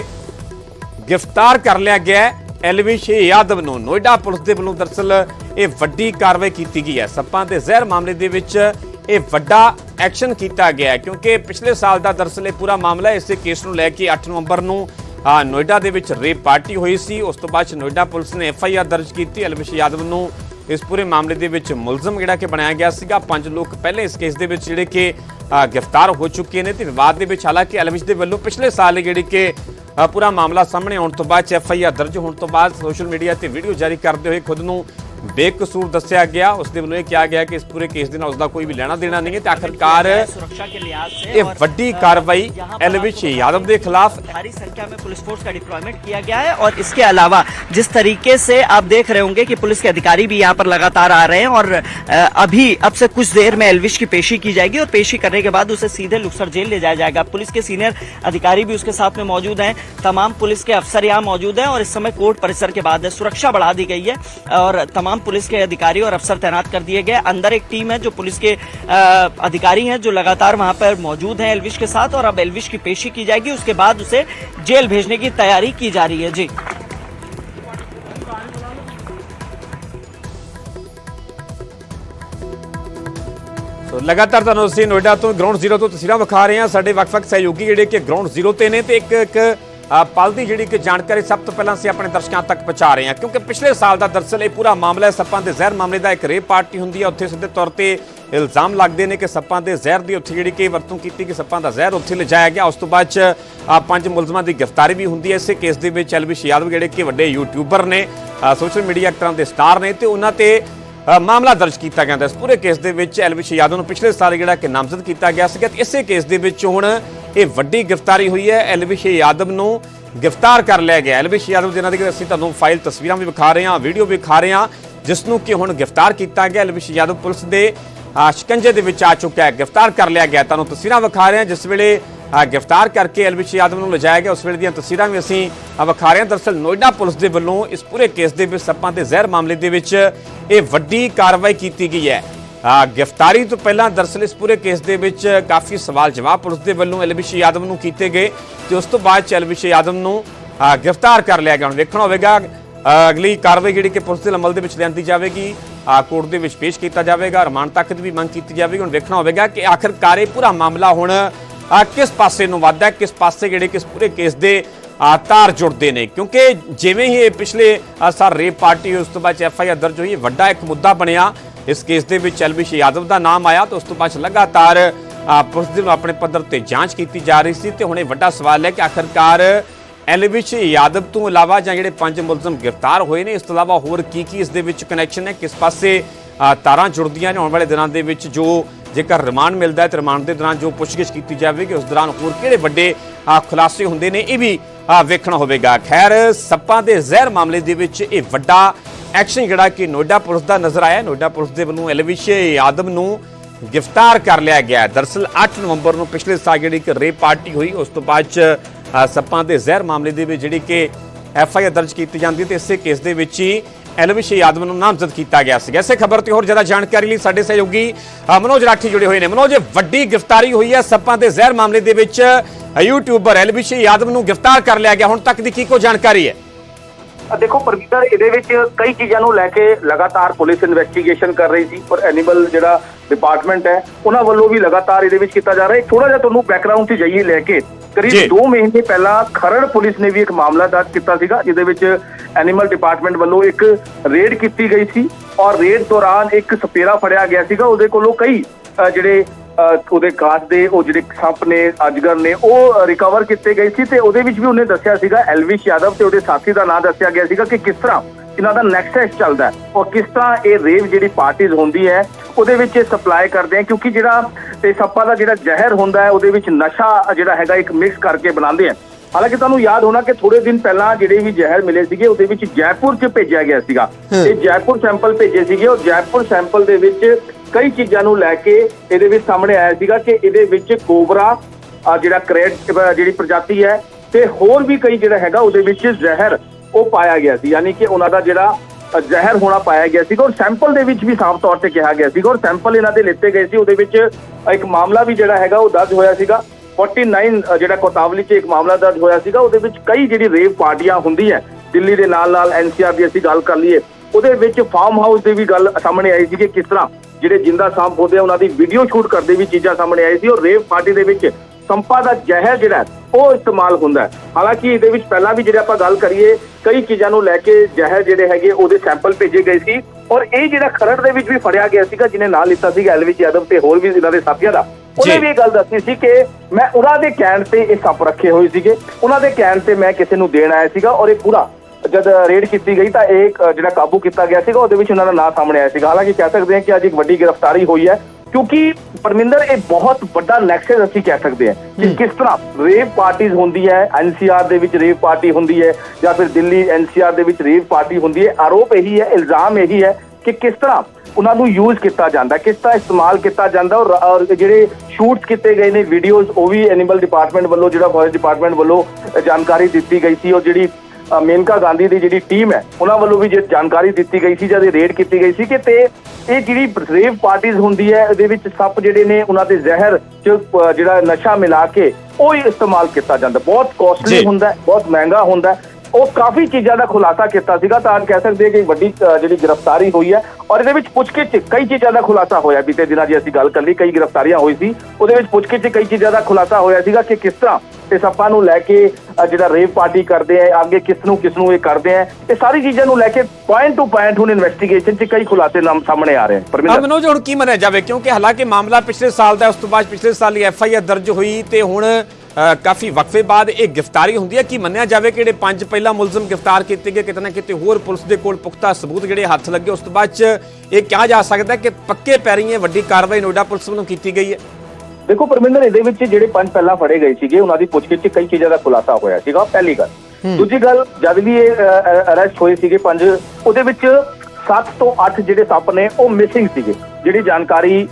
ਗ੍ਰਿਫਤਾਰ ਕਰ ਲਿਆ ਗਿਆ ਹੈ ਐਲਵਿਸ਼ ਯਾਦਵ ਨੂੰ। ਨੋਇਡਾ ਪੁਲਿਸ ਦੇ ਵੱਲੋਂ ਦਰਅਸਲ ਇਹ ਵੱਡੀ ਕਾਰਵਾਈ ਕੀਤੀ ਗਈ ਹੈ। ਸੱਪਾਂ ਦੇ ਜ਼ਹਿਰ ਮਾਮਲੇ ਦੇ ਵਿੱਚ ਇਹ ਵੱਡਾ ਐਕਸ਼ਨ ਕੀਤਾ ਗਿਆ ਕਿਉਂਕਿ ਪਿਛਲੇ ਸਾਲ ਦਾ ਦਰਅਸਲ ਇਹ ਪੂਰਾ ਮਾਮਲਾ ਇਸੇ ਕੇਸ ਨੂੰ ਲੈ ਕੇ 8 ਨਵੰਬਰ ਨੂੰ ਨੋਇਡਾ ਦੇ ਵਿੱਚ ਰੇਪ ਪਾਰਟੀ ਹੋਈ ਸੀ। ਉਸ ਤੋਂ ਬਾਅਦ 'ਚ ਨੋਇਡਾ ਪੁਲਿਸ ਨੇ ਐਫ ਆਈ ਆਰ ਦਰਜ ਕੀਤੀ। ਅਲਵਿਸ਼ ਯਾਦਵ ਨੂੰ ਇਸ ਪੂਰੇ ਮਾਮਲੇ ਦੇ ਵਿੱਚ ਮੁਲਜ਼ਮ ਜਿਹੜਾ ਕਿ ਬਣਾਇਆ ਗਿਆ ਸੀਗਾ। ਪੰਜ ਲੋਕ ਪਹਿਲੇ ਇਸ ਕੇਸ ਦੇ ਵਿੱਚ ਜਿਹੜੇ ਕਿ ਗ੍ਰਿਫਤਾਰ ਹੋ ਚੁੱਕੇ ਨੇ। ਤੇ ਵਿਵਾਦ ਦੇ ਵਿੱਚ ਹਾਲਾਂਕਿ ਅਲਵਿਸ਼ ਦੇ ਵੱਲੋਂ ਪਿਛਲੇ ਸਾਲ ਜਿਹੜੀ ਕਿ ਪੂਰਾ ਮਾਮਲਾ ਸਾਹਮਣੇ ਆਉਣ ਤੋਂ ਬਾਅਦ ਐਫ ਆਈ ਆਰ ਦਰਜ ਹੋਣ ਤੋਂ ਬਾਅਦ ਸੋਸ਼ਲ ਮੀਡੀਆ ਤੇ ਵੀਡੀਓ ਜਾਰੀ ਕਰਦੇ ਹੋਏ ਖੁਦ ਨੂੰ ਬੇਕਸੂਰ ਦੱਸਿਆ ਗਿਆ ਉਸ ਦੇ ਵੱਲੋਂ ਇਹ ਕਿਹਾ ਗਿਆ ਕਿ ਇਸ ਪੂਰੇ ਕੇਸ ਦੇ ਨਾਲ ਉਸ ਦਾ ਕੋਈ ਵੀ ਲੈਣਾ ਦੇਣਾ ਨਹੀਂ ਹੈ ਤੇ ਆਖਰਕਾਰ सुरक्षा के लिहाज से ਇਹ और ਵੱਡੀ ਕਾਰਵਾਈ यहाँ पर ਐਲਵਿਸ਼ आपको ਯਾਦਵ ਦੇ ਖਿਲਾਫ भारी संख्या में पुलिस फोर्स का डिप्लॉयमेंट किया गया है और इसके अलावा जिस तरीके से आप देख रहे होंगे कि पुलिस के अधिकारी भी यहाँ पर लगातार आ रहे हैं और अ, अभी अब से कुछ देर में एलविश की पेशी की जाएगी और पेशी करने के बाद उसे सीधे लुक्सर जेल ले जाया जाएगा पुलिस के सीनियर अधिकारी भी उसके साथ में मौजूद हैं तमाम पुलिस के अफसर यहाँ मौजूद हैं और इस समय कोर्ट परिसर के बाद सुरक्षा बढ़ा दी गई है और तमाम पुलिस के अधिकारी और अफसर तैनात कर दिए गए अंदर एक टीम है जो पुलिस के अ, अधिकारी हैं जो लगातार वहां पर मौजूद हैं एलविश के साथ और अब एलविश की पेशी की जाएगी उसके बाद उसे जेल भेजने की तैयारी की जा रही है जी ਸੋ ਲਗਾਤਾਰ ਤੁਹਾਨੂੰ ਅਸੀਂ ਨੋਇਡਾ ਤੋਂ ਗਰਾਊਂਡ ਜ਼ੀਰੋ ਤੋਂ ਤਸਵੀਰਾਂ ਵਿਖਾ ਰਹੇ ਹਾਂ ਸਾਡੇ ਵੱਖ-ਵੱਖ ਸਹਿਯੋਗੀ ਜਿਹੜੇ ਕਿ ਗਰਾਊਂਡ ਜ਼ੀਰੋ ਤੇ ਨੇ ਤੇ ਇੱਕ ਇੱਕ ਅ, ਪਲ ਦੀ ਜਿਹੜੀ ਕਿ ਜਾਣਕਾਰੀ ਸਭ ਤੋਂ ਪਹਿਲਾਂ ਅਸੀਂ ਆਪਣੇ ਦਰਸ਼ਕਾਂ ਤੱਕ ਪਹੁੰਚਾ ਰਹੇ ਹਾਂ, ਕਿਉਂਕਿ ਪਿਛਲੇ ਸਾਲ ਦਾ ਦਰਸਲ ਇਹ ਪੂਰਾ ਮਾਮਲਾ ਸੱਪਾਂ ਦੇ ਜ਼ਹਿਰ ਮਾਮਲੇ ਦਾ ਇੱਕ ਰੇਪ ਪਾਰਟੀ ਹੁੰਦੀ ਹੈ, ਉੱਥੇ ਸਿੱਧੇ ਤੌਰ ਤੇ ਇਲਜ਼ਾਮ ਲੱਗਦੇ ਨੇ ਕਿ ਸੱਪਾਂ ਦੇ ਜ਼ਹਿਰ ਦੀ ਉੱਥੇ ਜਿਹੜੀ ਕਿ ਵਰਤੋਂ ਕੀਤੀ ਕਿ ਸੱਪਾਂ ਦਾ ਜ਼ਹਿਰ ਉੱਥੇ ਲਿਜਾਇਆ ਗਿਆ, ਉਸ ਤੋਂ ਬਾਅਦ ਚ ਪੰਜ ਮੁਲਜ਼ਮਾਂ ਦੀ ਗ੍ਰਿਫਤਾਰੀ ਵੀ ਹੁੰਦੀ ਹੈ, ਇਸੇ ਕੇਸ ਦੇ ਵਿੱਚ ਐਲਵਿਸ਼ ਯਾਦਵ, ਜਿਹੜੇ ਕਿ ਵੱਡੇ ਯੂਟਿਊਬਰ ਨੇ ਸੋਸ਼ਲ ਮੀਡੀਆ ਐਕਟਰਾਂ ਦੇ ਸਟਾਰ ਨੇ ਤੇ ਉਹਨਾਂ ਤੇ ਮਾਮਲਾ ਦਰਜ ਕੀਤਾ ਗਿਆ ਇਸ ਪੂਰੇ ਕੇਸ ਦੇ ਵਿੱਚ ਐਲਵਿਸ਼ ਯਾਦਵ ਨੂੰ ਪਿਛਲੇ ਸਾਲ ਜਿਹੜਾ ਕਿ ਨਾਮਜ਼ਦ ਕੀਤਾ ਗਿਆ ਸੀਗਾ ਤੇ ਇਸੇ ਕੇਸ ਦੇ ਵਿੱਚ ਹੁਣ ਇਹ ਵੱਡੀ ਗ੍ਰਿਫਤਾਰੀ ਹੋਈ ਹੈ। ਐਲਵਿਸ਼ ਯਾਦਵ ਨੂੰ ਗ੍ਰਿਫਤਾਰ ਕਰ ਲਿਆ ਗਿਆ। ਐਲਵਿਸ਼ ਯਾਦਵ ਜਿਨ੍ਹਾਂ ਦੀ ਅਸੀਂ ਤੁਹਾਨੂੰ ਫਾਈਲ ਤਸਵੀਰਾਂ ਵੀ ਵਿਖਾ ਰਹੇ ਹਾਂ, ਵੀਡੀਓ ਵੀ ਵਿਖਾ ਰਹੇ ਹਾਂ, ਜਿਸ ਨੂੰ ਕਿ ਹੁਣ ਗ੍ਰਿਫਤਾਰ ਕੀਤਾ ਗਿਆ। ਐਲਵਿਸ਼ ਯਾਦਵ ਪੁਲਿਸ ਦੇ ਸ਼ਿਕੰਜੇ ਦੇ ਵਿੱਚ ਆ ਚੁੱਕਾ ਹੈ। ਗ੍ਰਿਫਤਾਰ ਕਰ ਲਿਆ ਗਿਆ। ਤੁਹਾਨੂੰ ਤਸਵੀਰਾਂ ਵਿਖਾ ਰਹੇ ਹਾਂ, ਜਿਸ ਵੇਲੇ ਗ੍ਰਿਫਤਾਰ ਕਰਕੇ ਐਲਵਿਸ਼ ਯਾਦਵ ਨੂੰ ਲਿਜਾਇਆ ਗਿਆ, ਉਸ ਵੇਲੇ ਦੀਆਂ ਤਸਵੀਰਾਂ ਵੀ ਅਸੀਂ ਵਿਖਾ ਰਹੇ ਹਾਂ। ਦਰਅਸਲ ਨੋਇਡਾ ਪੁਲਿਸ ਦੇ ਵੱਲੋਂ ਇਸ ਪੂਰੇ ਕੇਸ ਦੇ ਵਿੱਚ ਸੱਪਾਂ ਦੇ ਜ਼ਹਿਰ ਮਾਮਲੇ ਦੇ ਵਿੱਚ ਇਹ ਵੱਡੀ ਕਾਰਵਾਈ ਕੀਤੀ ਗਈ ਹੈ। ਗ੍ਰਿਫਤਾਰੀ ਤੋਂ ਪਹਿਲਾਂ ਦਰਅਸਲ ਇਸ ਪੂਰੇ ਕੇਸ ਦੇ ਵਿੱਚ ਕਾਫੀ ਸਵਾਲ ਜਵਾਬ ਪੁਲਿਸ ਦੇ ਵੱਲੋਂ ਐਲਵਿਸ਼ ਯਾਦਵ ਨੂੰ ਕੀਤੇ ਗਏ ਤੇ ਉਸ ਤੋਂ ਬਾਅਦ ਚ ਐਲਵਿਸ਼ ਯਾਦਵ ਨੂੰ ਗ੍ਰਿਫਤਾਰ ਕਰ ਲਿਆ ਗਿਆ। ਹੁਣ ਵੇਖਣਾ ਹੋਵੇਗਾ ਅਗਲੀ ਕਾਰਵਾਈ ਜਿਹੜੀ ਕਿ ਪੁਲਿਸ ਦੇ ਅਮਲ ਦੇ ਵਿੱਚ ਲਿਆਂਦੀ ਜਾਵੇਗੀ ਕੋਰਟ ਦੇ ਵਿੱਚ ਪੇਸ਼ ਕੀਤਾ ਜਾਵੇਗਾ, ਰਿਮਾਂਡ ਤੱਕ ਦੀ ਵੀ ਮੰਗ ਕੀਤੀ ਜਾਵੇਗੀ। ਹੁਣ ਵੇਖਣਾ ਹੋਵੇਗਾ ਕਿ ਆਖਰਕਾਰ ਇਹ ਪੂਰਾ ਮਾਮਲਾ ਹੁਣ ਕਿਸ ਪਾਸੇ ਨੂੰ ਵੱਧਦਾ ਕਿਸ ਪਾਸੇ ਜਿਹੜੇ ਕਿਸ ਪੂਰੇ ਕੇਸ ਦੇ ਤਾਰ ਜੁੜਦੇ ਨੇ, ਕਿਉਂਕਿ ਜਿਵੇਂ ਹੀ ਇਹ ਪਿਛਲੇ ਸਾਲ ਰੇਪ ਪਾਰਟੀ ਉਸ ਤੋਂ ਬਾਅਦ ਐਫ ਆਈ ਆਰ ਦਰਜ ਹੋਈ, ਇਹ ਵੱਡਾ ਇੱਕ ਮੁੱਦਾ ਬਣਿਆ। ਇਸ ਕੇਸ ਦੇ ਵਿੱਚ ਐਲਵਿਸ਼ ਯਾਦਵ ਦਾ ਨਾਮ ਆਇਆ, ਤਾਂ ਉਸ ਤੋਂ ਬਾਅਦ ਲਗਾਤਾਰ ਪੁਲਿਸ ਦੇ ਵੱਲੋਂ ਆਪਣੇ ਪੱਧਰ ਤੇ ਜਾਂਚ ਕੀਤੀ ਜਾ ਰਹੀ ਸੀ, ਤੇ ਹੁਣ ਇਹ ਵੱਡਾ ਸਵਾਲ ਹੈ ਕਿ ਆਖਰਕਾਰ ਐਲਵਿਸ਼ ਯਾਦਵ ਤੋਂ ਇਲਾਵਾ ਜਾਂ ਜਿਹੜੇ ਪੰਜ ਮੁਲਜ਼ਮ ਗ੍ਰਿਫਤਾਰ ਹੋਏ ਨੇ, ਇਸ ਤੋਂ ਇਲਾਵਾ ਹੋਰ ਕੀ ਕੀ ਇਸ ਦੇ ਵਿੱਚ ਕਨੈਕਸ਼ਨ ਹੈ, ਕਿਸ ਪਾਸੇ ਤਾਰਾਂ ਜੁੜਦੀਆਂ ਨੇ, ਆਉਣ ਵਾਲੇ ਦਿਨਾਂ ਦੇ ਵਿੱਚ ਜੋ ਜੇਕਰ ਰਿਮਾਂਡ ਮਿਲਦਾ ਹੈ, ਤੇ ਰਿਮਾਂਡ ਦੇ ਦੌਰਾਨ ਜੋ ਪੁੱਛਗਿੱਛ ਕੀਤੀ ਜਾਵੇਗੀ, ਉਸ ਦੌਰਾਨ ਹੋਰ ਕਿਹੜੇ ਵੱਡੇ ਖੁਲਾਸੇ ਹੁੰਦੇ ਨੇ, ਇਹ ਵੀ ਵੇਖਣਾ ਹੋਵੇਗਾ ਖੈਰ, ਸੱਪਾਂ ਦੇ ਜ਼ਹਿਰ ਮਾਮਲੇ ਦੇ ਵਿੱਚ ਇਹ ਵੱਡਾ ਐਕਸ਼ਨ ਜਿਹੜਾ ਕਿ ਨੋਇਡਾ ਪੁਲਿਸ ਦਾ ਨਜ਼ਰ ਆਇਆ ਨੋਇਡਾ ਪੁਲਿਸ ਦੇ ਵੱਲੋਂ ਐਲਵਿਸ਼ ਯਾਦਵ ਨੂੰ ਗ੍ਰਿਫਤਾਰ ਕਰ ਲਿਆ ਗਿਆ ਹੈ। ਦਰਅਸਲ 8 ਨਵੰਬਰ ਨੂੰ ਪਿਛਲੇ ਸਾਲ ਜਿਹੜੀ ਇੱਕ ਰੇਪ ਪਾਰਟੀ ਹੋਈ, ਉਸ ਤੋਂ ਬਾਅਦ ਚ ਸੱਪਾਂ ਦੇ ਜ਼ਹਿਰ ਮਾਮਲੇ ਦੇ ਵਿੱਚ ਜਿਹੜੀ ਕਿ ਐਫ ਆਈ ਆਰ ਦਰਜ ਕੀਤੀ ਜਾਂਦੀ ਹੈ ਤੇ ਇਸੇ ਕੇਸ ਦੇ ਵਿੱਚ ਹੀ ਐਲਵਿਸ਼ ਯਾਦਵ ਨੂੰ ਨਾਮਜ਼ਦ ਕੀਤਾ ਗਿਆ ਸੀ ਇਸੇ ਖਬਰ ਤੇ ਹੋਰ ਜ਼ਿਆਦਾ ਜਾਣਕਾਰੀ ਲਈ ਸਾਡੇ ਸਹਿਯੋਗੀ ਮਨੋਜ ਰਾਠੀ ਜੁੜੇ ਹੋਏ ਨੇ। ਮਨੋਜ, ਵੱਡੀ ਗ੍ਰਿਫਤਾਰੀ ਹੋਈ ਹੈ ਸੱਪਾਂ ਦੇ ਜ਼ਹਿਰ ਮਾਮਲੇ ਦੇ ਵਿੱਚ। ਯੂਟਿਊਬਰ ਐਲਵਿਸ਼ ਯਾਦਵ ਨੂੰ ਗ੍ਰਿਫਤਾਰ ਕਰ ਲਿਆ ਗਿਆ। ਹੁਣ ਤੱਕ ਦੀ ਕੀ ਕੋ ਜਾਣਕਾਰੀ ਹੈ? ਦੇਖੋ ਪਰਮਿੰਦਰ ਇਹਦੇ ਵਿੱਚ ਕਈ ਚੀਜ਼ਾਂ ਨੂੰ ਲੈ ਕੇ ਲਗਾਤਾਰ ਪੁਲਿਸ ਇਨਵੈਸਟੀਗੇਸ਼ਨ ਕਰ ਰਹੀ ਸੀ। ਪਰ ਐਨੀਮਲ ਜਿਹੜਾ ਡਿਪਾਰਟਮੈਂਟ ਹੈ, ਉਹਨਾਂ ਵੱਲੋਂ ਵੀ ਲਗਾਤਾਰ ਇਹਦੇ ਵਿੱਚ ਕੀਤਾ ਜਾ ਰਿਹਾ ਹੈ। ਥੋੜਾ ਜਿਹਾ ਤੁਹਾਨੂੰ ਬੈਕਗ੍ਰਾਉਂਡ 'ਚ ਜਾਈਏ ਲੈ ਕੇ। ਕਰੀਬ 2 ਮਹੀਨੇ ਪਹਿਲਾਂ ਖਰੜ ਪੁਲਿਸ ਨੇ ਵੀ ਇੱਕ ਮਾਮਲਾ ਦਰਜ ਕੀਤਾ ਸੀਗਾ ਜਿਹਦੇ ਵਿੱਚ ਐਨੀਮਲ ਡਿਪਾਰਟਮੈਂਟ ਵੱਲੋਂ ਇੱਕ ਰੇਡ ਕੀਤੀ ਗਈ ਸੀ ਔਰ ਰੇਡ ਦੌਰਾਨ ਇੱਕ ਸਪੇਰਾ ਫੜਿਆ ਗਿਆ ਸੀਗਾ। ਉਹਦੇ ਕੋਲੋਂ ਕਈ ਜਿਹੜੇ ਉਹਦੇ ਕਾਟ ਦੇ ਉਹ ਜਿਹੜੇ ਸੱਪ ਨੇ ਅਜਗਰ ਨੇ ਉਹ ਰਿਕਵਰ ਕੀਤੇ ਗਏ ਸੀ ਤੇ ਉਹਦੇ ਵਿੱਚ ਵੀ ਉਹਨੇ ਦੱਸਿਆ ਸੀਗਾ ਐਲਵਿਸ਼ ਯਾਦਵ ਤੇ ਉਹਦੇ ਸਾਥੀ ਦਾ ਨਾਮ ਦੱਸਿਆ ਗਿਆ ਸੀਗਾ ਕਿ ਕਿਸ ਤਰ੍ਹਾਂ ਇਹਨਾਂ ਦਾ ਨੈਕਸਸ ਚੱਲਦਾ ਔਰ ਕਿਸ ਤਰ੍ਹਾਂ ਇਹ ਰੇਵ ਜਿਹੜੀ ਪਾਰਟੀਜ਼ ਹੁੰਦੀ ਹੈ ਉਹਦੇ ਵਿੱਚ ਇਹ ਸਪਲਾਈ ਕਰਦੇ ਆ ਕਿਉਂਕਿ ਜਿਹੜਾ ਇਹ ਸੱਪਾਂ ਦਾ ਜਿਹੜਾ ਜ਼ਹਿਰ ਹੁੰਦਾ ਹੈ ਉਹਦੇ ਵਿੱਚ ਨਸ਼ਾ ਜਿਹੜਾ ਹੈਗਾ ਇੱਕ ਮਿਕਸ ਕਰਕੇ ਬਣਾਉਂਦੇ ਆ ਹਾਲਾਂਕਿ ਤੁਹਾਨੂੰ ਯਾਦ ਹੋਣਾ ਕਿ ਥੋੜੇ ਦਿਨ ਪਹਿਲਾਂ ਜਿਹੜੇ ਵੀ ਜ਼ਹਿਰ ਮਿਲੇ ਸੀਗੇ ਉਹਦੇ ਵਿੱਚ ਜੈਪੁਰ 'ਚ ਭੇਜਿਆ ਗਿਆ ਸੀਗਾ। ਇਹ ਜੈਪੁਰ ਸੈਂਪਲ ਭੇਜੇ ਸੀਗੇ ਔਰ ਜੈਪੁਰ ਸੈਂਪਲ ਦੇ ਵਿੱਚ ਕਈ ਚੀਜ਼ਾਂ ਨੂੰ ਲੈ ਕੇ ਇਹਦੇ ਵਿੱਚ ਸਾਹਮਣੇ ਆਇਆ ਸੀਗਾ ਕਿ ਇਹਦੇ ਵਿੱਚ ਕੋਬਰਾ ਜਿਹੜਾ ਕਰੇਟ ਜਿਹੜੀ ਪ੍ਰਜਾਤੀ ਹੈ ਤੇ ਹੋਰ ਵੀ ਕਈ ਜਿਹੜਾ ਹੈਗਾ ਉਹਦੇ ਵਿੱਚ ਜ਼ਹਿਰ ਉਹ ਪਾਇਆ ਗਿਆ ਸੀ ਯਾਨੀ ਕਿ ਉਹਨਾਂ ਦਾ ਜਿਹੜਾ ਜ਼ਹਿਰ ਹੋਣਾ ਪਾਇਆ ਗਿਆ ਸੀਗਾ ਔਰ ਸੈਂਪਲ ਦੇ ਵਿੱਚ ਵੀ ਸਾਫ਼ ਤੌਰ ਤੇ ਕਿਹਾ ਗਿਆ ਸੀਗਾ ਔਰ ਸੈਂਪਲ ਇਹਨਾਂ ਦੇ ਲਿੱਤੇ ਗਏ ਸੀ ਉਹਦੇ ਵਿੱਚ ਇੱਕ ਮਾਮਲਾ ਵੀ ਜਿਹੜਾ ਹੈਗਾ ਉਹ ਦਰਜ ਹੋਇਆ ਸੀਗਾ 49 ਅ, ਜਿਹੜਾ ਕੋਤਾਵਲੀ 'ਚ ਇੱਕ ਮਾਮਲਾ ਦਰਜ ਹੋਇਆ ਸੀਗਾ ਉਹਦੇ ਵਿੱਚ ਕਈ ਜਿਹੜੀ ਰੇਵ ਪਾਰਟੀਆਂ ਹੁੰਦੀਆਂ ਦਿੱਲੀ ਦੇ ਨਾਲ ਨਾਲ ਐਨਸੀਆਰ ਦੀ ਅਸੀਂ ਗੱਲ ਕਰ ਲਈਏ ਉਹਦੇ ਵਿੱਚ ਫਾਰਮ ਹਾਊਸ ਦੀ ਵੀ ਗੱਲ ਸਾਹਮਣੇ ਆਈ ਸੀ ਕਿ ਕਿਸ ਤਰ੍ਹਾਂ ਜਿਹੜੇ ਜਿੰਦਾ ਸਾਂਪ ਹੁੰਦੇ ਆ ਉਹਨਾਂ ਦੀ ਵੀਡੀਓ ਸ਼ੂਟ ਕਰਦੇ ਵੀ ਚੀਜ਼ਾਂ ਸਾਹਮਣੇ ਆਈ ਸੀ ਔਰ ਰੇਵ ਪਾਰਟੀ ਦੇ ਵਿੱਚ ਸੰਪਾ ਦਾ ਜ਼ਹਿਰ ਜਿਹੜਾ ਉਹ ਇਸਤੇਮਾਲ ਹੁੰਦਾ ਹੈ। ਹਾਲਾਂਕਿ ਇਹਦੇ ਵਿੱਚ ਪਹਿਲਾਂ ਵੀ ਜਿਹੜੇ ਆਪਾਂ ਗੱਲ ਕਰੀਏ ਕਈ ਚੀਜ਼ਾਂ ਨੂੰ ਲੈ ਕੇ ਜ਼ਹਿਰ ਜਿਹੜੇ ਹੈਗੇ ਉਹਦੇ ਸੈਂਪਲ ਭੇਜੇ ਗਏ ਸੀ। ਔਰ ਇਹ ਜਿਹੜਾ ਖਰੜ ਦੇ ਵਿੱਚ ਵੀ ਫੜਿਆ ਗਿਆ ਸੀਗਾ ਜਿਹਨੇ ਨਾਂ ਲਿੱਤਾ ਸੀਗਾ ਐਲਵਿਜ ਯਾਦਵ ਤੇ ਹੋਰ ਵੀ ਇਹਨਾਂ ਦੇ ਸਾਥੀਆਂ ਦਾ ਉਹਨੇ। ਵੀ ਇਹ ਗੱਲ ਦੱਸੀ ਸੀ ਕਿ ਮੈਂ ਉਹਨਾਂ ਦੇ ਕਹਿਣ ਤੇ ਇਹ ਸੱਪ ਰੱਖੇ ਹੋਏ ਸੀਗੇ। ਉਹਨਾਂ ਦੇ ਕਹਿਣ ਤੇ ਮੈਂ ਕਿਸੇ ਨੂੰ ਦੇਣ ਆਇਆ ਸੀਗਾ ਔਰ ਇਹ ਪੂਰਾ ਜਦ ਰੇਡ ਕੀਤੀ ਗਈ ਤਾਂ ਇਹ ਜਿਹੜਾ ਕਾਬੂ ਕੀਤਾ ਗਿਆ ਸੀਗਾ ਉਹਦੇ ਵਿੱਚ ਉਹਨਾਂ ਦਾ ਨਾਂ ਸਾਹਮਣੇ ਆਇਆ ਸੀਗਾ। ਹਾਲਾਂਕਿ ਕਹਿ ਸਕਦੇ ਹਾਂ ਕਿ ਅੱਜ ਇੱਕ ਵੱਡੀ ਗ੍ਰਿਫਤਾਰੀ ਹੋਈ ਹੈ। ਕਿਉਂਕਿ ਪਰਮਿੰਦਰ ਇਹ ਬਹੁਤ ਵੱਡਾ ਨੈਕਸਸ ਅਸੀਂ ਕਹਿ ਸਕਦੇ ਹਾਂ ਕਿ ਕਿਸ ਤਰ੍ਹਾਂ ਰੇਪ ਪਾਰਟੀਆਂ ਹੁੰਦੀ ਹੈ ਐਨਸੀਆਰ ਦੇ ਵਿੱਚ ਰੇਪ ਪਾਰਟੀ ਹੁੰਦੀ ਹੈ ਜਾਂ ਫਿਰ ਦਿੱਲੀ ਐਨਸੀਆਰ ਦੇ ਵਿੱਚ ਰੇਪ ਪਾਰਟੀ ਹੁੰਦੀ ਹੈ ਆਰੋਪ ਇਹੀ ਹੈ ਇਲਜ਼ਾਮ ਇਹੀ ਹੈ ਕਿ ਕਿਸ ਤਰ੍ਹਾਂ ਉਹਨਾਂ ਨੂੰ ਯੂਜ਼ ਕੀਤਾ ਜਾਂਦਾ ਕਿਸ ਤਰ੍ਹਾਂ ਇਸਤੇਮਾਲ ਕੀਤਾ ਜਾਂਦਾ ਔਰ ਜਿਹੜੇ ਸ਼ੂਟਸ ਕੀਤੇ ਗਏ ਨੇ ਵੀਡੀਓਜ਼ ਉਹ ਵੀ ਐਨੀਮਲ ਡਿਪਾਰਟਮੈਂਟ ਵੱਲੋਂ ਜਿਹੜਾ ਫੋਰੈਸਟ ਡਿਪਾਰਟਮੈਂਟ ਵੱਲੋਂ ਜਾਣਕਾਰੀ ਦਿੱਤੀ ਗਈ ਸੀ ਔਰ ਜਿਹੜੀ ਮੇਨਕਾ ਗਾਂਧੀ ਦੀ ਜਿਹੜੀ ਟੀਮ ਹੈ ਉਹਨਾਂ ਵੱਲੋਂ ਵੀ ਜੇ ਜਾਣਕਾਰੀ ਦਿੱਤੀ ਗਈ ਸੀ ਜਦ ਇਹ ਰੇਡ ਕੀਤੀ ਗਈ ਸੀ ਕਿ ਤੇ ਇਹ ਜਿਹੜੀ ਰੇਵ ਪਾਰਟੀਆਂ ਹੁੰਦੀ ਹੈ ਇਹਦੇ ਵਿੱਚ ਸੱਪ ਜਿਹੜੇ ਨੇ ਉਹਨਾਂ ਦੇ ਜ਼ਹਿਰ ਚ ਜਿਹੜਾ ਨਸ਼ਾ ਮਿਲਾ ਕੇ ਉਹ ਹੀ ਇਸਤੇਮਾਲ ਕੀਤਾ ਜਾਂਦਾ ਬਹੁਤ। ਕਾਸਟਲੀ ਹੁੰਦਾ ਬਹੁਤ ਮਹਿੰਗਾ ਹੁੰਦਾ ਉਹ ਕਾਫੀ ਚੀਜ਼ਾਂ ਦਾ ਖੁਲਾਸਾ ਕੀਤਾ ਸੀਗਾ, ਤਾਂ ਅੱਜ ਕਹਿ ਸਕਦੇ ਹਾਂ ਕਿ ਵੱਡੀ ਜਿਹੜੀ ਗ੍ਰਿਫਤਾਰੀ ਹੋਈ ਹੈ ਔਰ ਇਹਦੇ ਵਿੱਚ ਪੁੱਛਗਿੱਛ, ਕਈ ਚੀਜ਼ਾਂ ਦਾ ਖੁਲਾਸਾ ਹੋਇਆ। ਬੀਤੇ ਦਿਨਾਂ ਦੀ ਅਸੀਂ ਗੱਲ ਕਰ ਲਈ, ਕਈ ਗ੍ਰਿਫਤਾਰੀਆਂ ਹੋਈ ਸੀ। ਉਹਦੇ ਵਿੱਚ ਪੁੱਛਗਿੱਛ, ਕਈ ਚੀਜ਼ਾਂ ਦਾ ਖੁਲਾਸਾ ਹੋਇਆ ਸੀਗਾ ਕਿ ਕਿਸ ਤਰ੍ਹਾਂ ਤੇ ਸੱਪਾਂ ਨੂੰ ਲੈ ਕੇ ਜਿਹੜਾ ਰੇਪ ਪਾਰਟੀ ਕਰਦੇ ਆ, ਅੱਗੇ ਕਿਸ ਨੂੰ ਕਿਸ ਨੂੰ ਇਹ ਕਰਦੇ ਆ, ਇਹ ਸਾਰੀ ਚੀਜ਼ਾਂ ਨੂੰ ਲੈ ਕੇ ਪੁਆਇੰਟ ਟੂ ਪੁਆਇੰਟ ਹੁਣ ਇਨਵੈਸਟੀਗੇਸ਼ਨ 'ਚ ਕਈ ਖੁਲਾਸੇ ਨਾਮ, ਸਾਹਮਣੇ ਆ ਰਹੇ ਹਨ ਪਰਮਿੰਦਰ ਮਨੋਜ, ਹੁਣ ਕੀ ਮੰਨਿਆ ਜਾਵੇ? ਕਿਉਂਕਿ ਹਾਲਾਂਕਿ ਮਾਮਲਾ ਪਿਛਲੇ ਸਾਲ ਦਾ ਉਸ ਤੋਂ ਬਾਅਦ ਪਿਛਲੇ ਸਾਲ ਹੀ ਐਫ ਆਈ ਆਰ ਦਰਜ ਹੋਈ ਤੇ ਹੁਣ ਕਾਫੀ ਵਕਫੇ ਬਾਅਦ ਇਹ ਗ੍ਰਿਫਤਾਰੀ ਹੁੰਦੀ ਹੈ। ਕੀ ਮੰਨਿਆ ਜਾਵੇ ਕਿ ਜਿਹੜੇ ਪੰਜ ਪਹਿਲਾ ਮੁਲਜ਼ਮ ਗ੍ਰਿਫਤਾਰ ਕੀਤੇ ਗਏ ਕਿਤੇ ਨਾ ਕਿਤੇ ਹੋਰ ਪੁਲਿਸ ਦੇ ਕੋਲ ਪੁਖਤਾ ਸਬੂਤ ਜਿਹੜੇ ਹੱਥ ਲੱਗੇ ਉਸ ਤੋਂ ਬਾਅਦ ਚ ਇਹ ਕਿਹਾ ਜਾ ਸਕਦਾ ਕਿ ਪੱਕੇ ਪੈਰੀਂ ਵੱਡੀ ਕਾਰਵਾਈ ਨੋਇਡਾ ਪੁਲਿਸ ਵੱਲੋਂ ਕੀਤੀ ਗਈ ਹੈ। ਦੇਖੋ ਪਰਮਿੰਦਰ ਇਹਦੇ ਵਿੱਚ ਜਿਹੜੇ ਪੰਜ ਪਹਿਲਾਂ ਫੜੇ ਗਏ ਸੀਗੇ ਉਹਨਾਂ ਦੀ ਪੁੱਛਗਿੱਛ 'ਚ ਕਈ ਚੀਜ਼ਾਂ ਦਾ ਖੁਲਾਸਾ ਹੋਇਆ ਸੀਗਾ। ਪਹਿਲੀ ਗੱਲ। ਦੂਜੀ ਗੱਲ ਜਦ ਵੀ ਇਹ ਅਰੈਸਟ ਹੋਏ ਸੀਗੇ ਪੰਜ ਉਹਦੇ ਵਿੱਚ 7 ਤੋਂ 8 ਜਿਹੜੇ ਸੱਪ ਨੇ ਉਹ ਮਿਸਿੰਗ ਸੀਗੇ। ਜਿਹੜੀ ਜਾਣਕਾਰੀ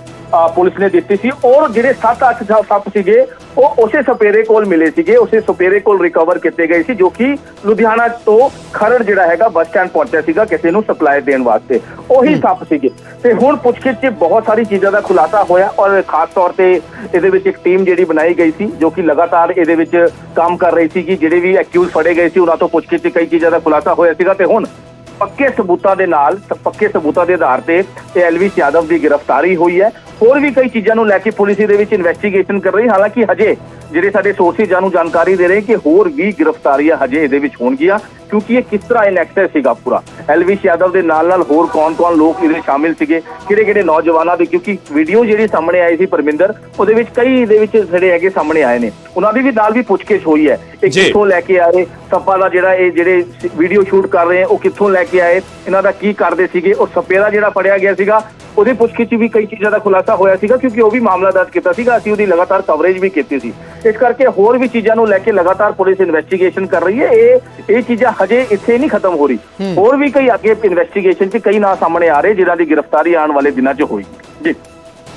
ਪੁਲਿਸ ਨੇ ਦਿੱਤੀ ਸੀ ਔਰ ਜਿਹੜੇ 7-8 ਸੱਪ ਸੀਗੇ ਉਹ ਉਸੇ ਸਪੇਰੇ ਕੋਲ ਮਿਲੇ ਸੀਗੇ ਉਸੇ ਸਪੇਰੇ ਕੋਲ ਰਿਕਵਰ ਕੀਤੇ ਗਏ ਸੀ ਜੋ ਕਿ ਲੁਧਿਆਣਾ ਤੋਂ ਖਰੜ ਜਿਹੜਾ ਹੈਗਾ ਬੱਸ ਸਟੈਂਡ ਪਹੁੰਚਿਆ ਸੀਗਾ ਕਿਸੇ ਨੂੰ ਸਪਲਾਈ ਦੇਣ ਵਾਸਤੇ। ਉਹੀ ਸੱਪ ਸੀਗੇ। ਤੇ ਹੁਣ ਪੁੱਛਗਿੱਛ 'ਚ ਬਹੁਤ ਸਾਰੀ ਚੀਜ਼ਾਂ ਦਾ ਖੁਲਾਸਾ ਹੋਇਆ ਔਰ ਖਾਸ ਤੌਰ ਤੇ ਇਹਦੇ ਵਿੱਚ ਇੱਕ ਟੀਮ ਜਿਹੜੀ ਬਣਾਈ ਗਈ ਸੀ ਜੋ ਕਿ ਲਗਾਤਾਰ ਇਹਦੇ ਵਿੱਚ ਕੰਮ ਕਰ ਰਹੀ ਸੀ ਕਿ ਜਿਹੜੇ ਵੀ ਐਕਿਊਜ਼ ਫੜੇ ਗਏ ਸੀ ਉਹਨਾਂ ਤੋਂ ਪੁੱਛਗਿੱਛ 'ਚ ਕਈ ਚੀਜ਼ਾਂ ਦਾ ਖੁਲਾਸਾ ਹੋਇਆ ਸੀਗਾ ਤੇ ਹੁਣ ਪੱਕੇ ਸਬੂਤਾਂ ਦੇ ਨਾਲ ਪੱਕੇ ਸਬੂਤਾਂ ਦੇ ਆਧਾਰ ਤੇ ਇਹ ਐਲਵਿਸ਼ ਯਾਦਵ ਦੀ ਗ੍ਰਿਫਤਾਰੀ ਹੋਈ ਹੈ। ਹੋਰ ਵੀ ਕਈ ਚੀਜ਼ਾਂ ਨੂੰ ਲੈ ਕੇ ਪੁਲਿਸ ਇਹਦੇ ਵਿੱਚ ਇਨਵੈਸਟੀਗੇਸ਼ਨ ਕਰ ਰਹੀ। ਹਾਲਾਂਕਿ ਹਜੇ ਜਿਹੜੇ ਸਾਡੇ ਸੋਰਸਿਸ ਜਾਨੂੰ ਜਾਣਕਾਰੀ ਦੇ ਰਹੇ ਕਿ ਹੋਰ ਵੀ ਗ੍ਰਿਫਤਾਰੀਆਂ ਹਜੇ ਇਹਦੇ ਵਿੱਚ ਹੋਣਗੀਆਂ। ਕਿਉਂਕਿ ਇਹ ਕਿਸ ਤਰ੍ਹਾਂ ਇਨਐਕਸੈਸ ਸੀਗਾ ਪੂਰਾ? ਐਲਵਿਸ਼ ਯਾਦਵ ਦੇ ਨਾਲ ਨਾਲ ਹੋਰ ਕੌਣ-ਕੌਣ ਲੋਕ ਇਹਦੇ ਸ਼ਾਮਿਲ ਸੀਗੇ? ਕਿਹੜੇ-ਕਿਹੜੇ ਨੌਜਵਾਨਾਂ ਦੇ? ਕਿਉਂਕਿ ਵੀਡੀਓ ਜਿਹੜੀ ਸਾਹਮਣੇ ਆਈ ਸੀ ਪਰਮਿੰਦਰ ਉਹਦੇ ਵਿੱਚ ਕਈ ਇਹਦੇ ਵਿੱਚ ਜਿਹੜੇ ਹੈਗੇ ਸਾਹਮਣੇ ਆਏ ਨੇ। ਉਹਨਾਂ ਦੀ ਵੀ ਨਾਲ ਵੀ ਪੁੱਛਗਿੱਛ ਹੋਈ ਹੈ। ਇਹ। ਕਿੱਥੋਂ ਲੈ ਕੇ ਆਏ? ਸੱਪਾ ਦਾ ਜਿਹੜਾ ਇਹ ਜਿਹੜੇ ਵੀਡੀਓ ਸ਼ੂਟ ਕਰ ਰਹੇ ਆ ਉਹ ਕਿੱਥੋਂ ਲੈ ਕੇ ਆਏ? ਇਹਨਾਂ ਦਾ ਕੀ ਕਰਦੇ ਸੀਗੇ? ਔਰ ਸਪੇਰਾ ਜਿਹੜਾ ਫੜਿਆ ਗਿਆ ਸੀਗਾ ਉਹਦੇ ਪੁੱਛਗਿੱਛ ਵੀ ਕਈ ਚੀਜ਼ਾਂ ਦਾ ਖੁਲਾਸਾ ਹੋਇਆ ਸੀਗਾ ਕਿਉਂਕਿ ਉਹ ਵੀ ਮਾਮਲਾ ਦਰਜ ਕੀਤਾ ਸੀਗਾ। ਅਸੀਂ ਉਹਦੀ ਲਗਾਤਾਰ ਕਵਰੇਜ ਵੀ ਕੀਤੀ ਸੀ। ਇਸ ਕਰਕੇ ਹੋਰ ਵੀ ਚੀਜ਼ਾਂ ਨੂੰ ਲੈ ਕੇ ਲਗਾਤਾਰ ਪੁਲਿਸ ਇਨਵੈਸਟੀਗੇਸ਼ਨ ਕਰ ਰਹੀ ਹੈ। ਇਹ ਇਹ ਚੀਜ਼ਾਂ ਹਜੇ ਇੱਥੇ ਨਹੀਂ ਖਤਮ ਹੋ ਰਹੀ। ਹੋਰ ਵੀ ਕਈ ਅੱਗੇ ਇਨਵੈਸਟੀਗੇਸ਼ਨ 'ਚ ਕਈ ਨਾਂ ਸਾਹਮਣੇ ਆ ਰਹੇ ਜਿਨ੍ਹਾਂ ਦੀ ਗ੍ਰਿਫਤਾਰੀ ਆਉਣ ਵਾਲੇ ਦਿਨਾਂ 'ਚ ਹੋਈ। ਜੀ।